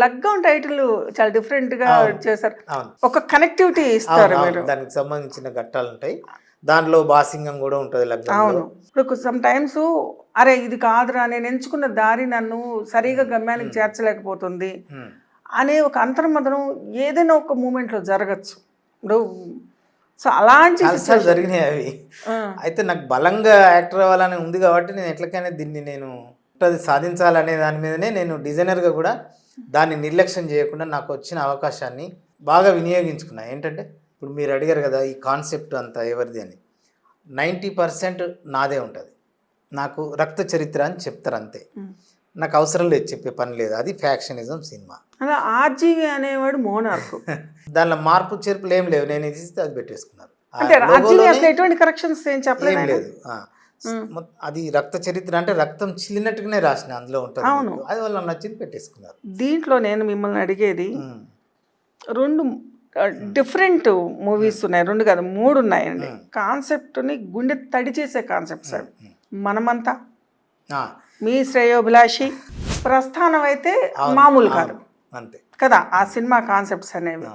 లగ్గం టైటిల్ చాలా డిఫరెంట్గా చేశారు. ఒక కనెక్టివిటీ ఇస్తారు మీరు. దానికి సంబంధించిన ఘట్టాలు ఉంటాయి. దాంట్లో బాసింగం కూడా ఉంటుంది అవును. ఇప్పుడు సమ్ టైమ్స్ అరే ఇది కాదురా నేను ఎంచుకున్న దారి నన్ను సరిగా గమ్యానికి చేర్చలేకపోతుంది. అనే ఒక అంతర్మదనం ఏదైనా ఒక మూమెంట్లో జరగచ్చు. ఇప్పుడు సో అలాంటి జరిగినాయి అవి. అయితే నాకు బలంగా యాక్టర్ అవ్వాలని ఉంది కాబట్టి నేను ఎట్లకైనా దీన్ని నేను అది సాధించాలనే దాని మీదనే నేను డిజైనర్గా కూడా దాన్ని నిర్లక్ష్యం చేయకుండా నాకు వచ్చిన అవకాశాన్ని బాగా వినియోగించుకున్నా. ఏంటంటే ఇప్పుడు మీరు అడిగారు కదా ఈ కాన్సెప్ట్ అంతా ఎవరిది అని. నైంటీ పర్సెంట్ నాదే ఉంటుంది. నాకు రక్త చరిత్ర అని చెప్తారు అంతే. నాకు అవసరం లేదు చెప్పే పని లేదు. అది ఫ్యాక్షనిజం సినిమా. అలా ఆర్జీవి అనేవాడు మోనార్కు. దానిలో మార్పు చేర్పులు ఏం లేవు. నేను ఇది అది పెట్టేసుకున్నారు. అంటే ఎటువంటి కరెక్షన్స్ ఏం చెప్పలేదు? లేదు. అది రక్త చరిత్ర అంటే రక్తం చిల్లినట్టుగానే రాసిన అందులో ఉంటుంది అవును. అది వాళ్ళ నచ్చింది పెట్టేసుకున్నారు. దీంట్లో నేను మిమ్మల్ని అడిగేది. రెండు డిఫరెంట్ మూవీస్ ఉన్నాయి. రెండు కాదు మూడు ఉన్నాయండి. కాన్సెప్ట్ని గుండె తడి చేసే కాన్సెప్ట్స్ అవి మనమంతా. మీ శ్రేయోభిలాషి ప్రస్థానం అయితే మామూలు కాదు. అంతే. కదా ఆ సినిమా కాన్సెప్ట్స్ అనేవి.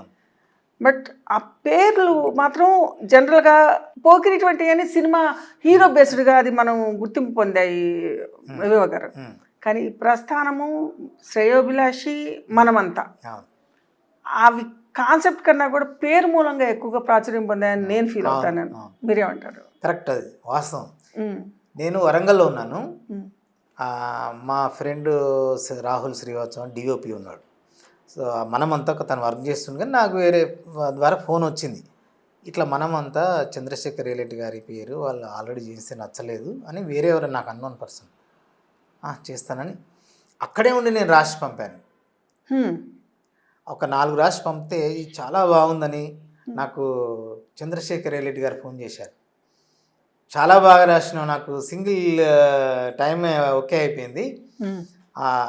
బట్ ఆ పేర్లు మాత్రం జనరల్గా పోకిరిటువంటి అని సినిమా హీరో బేస్డ్గా అది మనం గుర్తింపు పొందాయి వివేవ గారు. కానీ ప్రస్థానము శ్రేయోభిలాషి మనమంతా. అవి కాన్సెప్ట్ కన్నా కూడా పేరు మూలంగా ఎక్కువగా ప్రాచుర్యం పొందాయని నేను ఫీల్ అవుతాను. మీరేమంటారు కరెక్ట్ అది. వాస్తవం. నేను వరంగల్లో ఉన్నాను. మా ఫ్రెండ్ రాహుల్ శ్రీవాత్సవం డిఓపి ఉన్నాడు. సో మనమంతా తను వర్క్ చేస్తుంది కానీ నాకు వేరే ద్వారా ఫోన్ వచ్చింది. ఇట్లా మనమంతా చంద్రశేఖర్ రేలెడ్డి గారి పేరు వాళ్ళు ఆల్రెడీ చేస్తే నచ్చలేదు అని వేరే ఎవరు నాకు అన్నోన్ పర్సన్. చేస్తానని. అక్కడే ఉండి నేను రాసి పంపాను. ఒక నాలుగు రాసి పంపితే చాలా బాగుందని నాకు చంద్రశేఖర్ రెడ్డి గారు ఫోన్ చేశారు. చాలా బాగా రాసినావు నాకు సింగిల్ టైం ఓకే అయిపోయింది.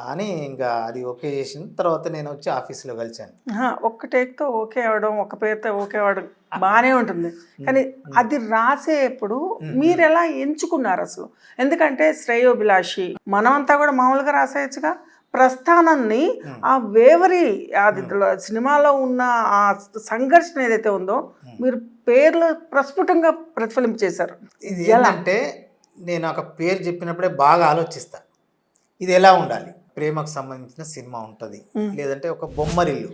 అని ఇంకా అది ఓకే చేసిన తర్వాత నేను వచ్చి ఆఫీస్లో కలిశాను. ఆహా, ఒక్క టేక్తో ఓకే అవడం ఒక పేరుతో ఓకే అవడం బాగానే ఉంటుంది. కానీ అది రాసేప్పుడు మీరు ఎలా ఎంచుకున్నారు అసలు? ఎందుకంటే శ్రేయోభిలాషి మనమంతా కూడా మామూలుగా రాసేయచ్చుగా. ప్రస్థానాన్ని ఆ వేవరి అది సినిమాలో ఉన్న ఆ సంఘర్షణ ఏదైతే ఉందో మీరు పేర్లు ప్రస్ఫుటంగా ప్రతిఫలింపు చేశారు ఇది ఏంటంటే నేను ఒక పేరు చెప్పినప్పుడే బాగా ఆలోచిస్తా. ఇది ఎలా ఉండాలి? ప్రేమకు సంబంధించిన సినిమా ఉంటుంది. లేదంటే ఒక బొమ్మరిల్లు.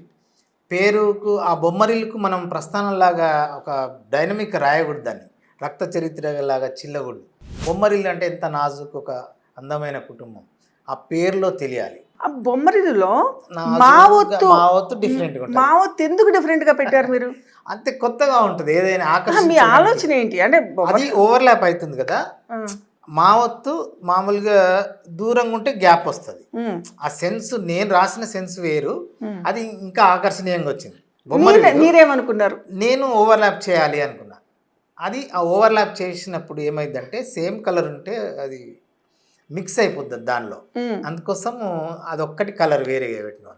పేరుకు ఆ బొమ్మరిల్లుకు మనం ప్రస్థానంలాగా ఒక డైనమిక్ రాయకూడదు దాన్ని. రక్త చరిత్ర లాగా చిల్లకూడదు. బొమ్మరిల్లు అంటే ఎంత నాజుకు ఒక అందమైన కుటుంబం. ఆ పేరులో తెలియాలి. ఆ బొమ్మరిలో మావొత్తు మావొత్తు ఉంటుంది. మావొత్తు ఎందుకు డిఫరెంట్గా పెట్టారు మీరు? అంతే కొత్తగా ఉంటుంది. ఏదైనా ఆ, మీ ఆలోచన ఏంటి? అంటే అది ఓవర్లాప్ అవుతుంది కదా. ఆ, మావత్తు మామూలుగా దూరంగా ఉంటే గ్యాప్ వస్తుంది. ఆ సెన్స్ నేను రాసిన సెన్స్ వేరు. అది ఇంకా ఆకర్షణీయంగా వచ్చింది. మీరేమనుకున్నారు? నేను ఓవర్లాప్ చేయాలి అనుకున్నా. అది ఆ ఓవర్లాప్ చేసినప్పుడు ఏమైందంటే సేమ్ కలర్ ఉంటే అది మిక్స్ అయిపోద్ది దానిలో. అందుకోసం అదొక్కటి కలర్ వేరేగా పెట్టినాను.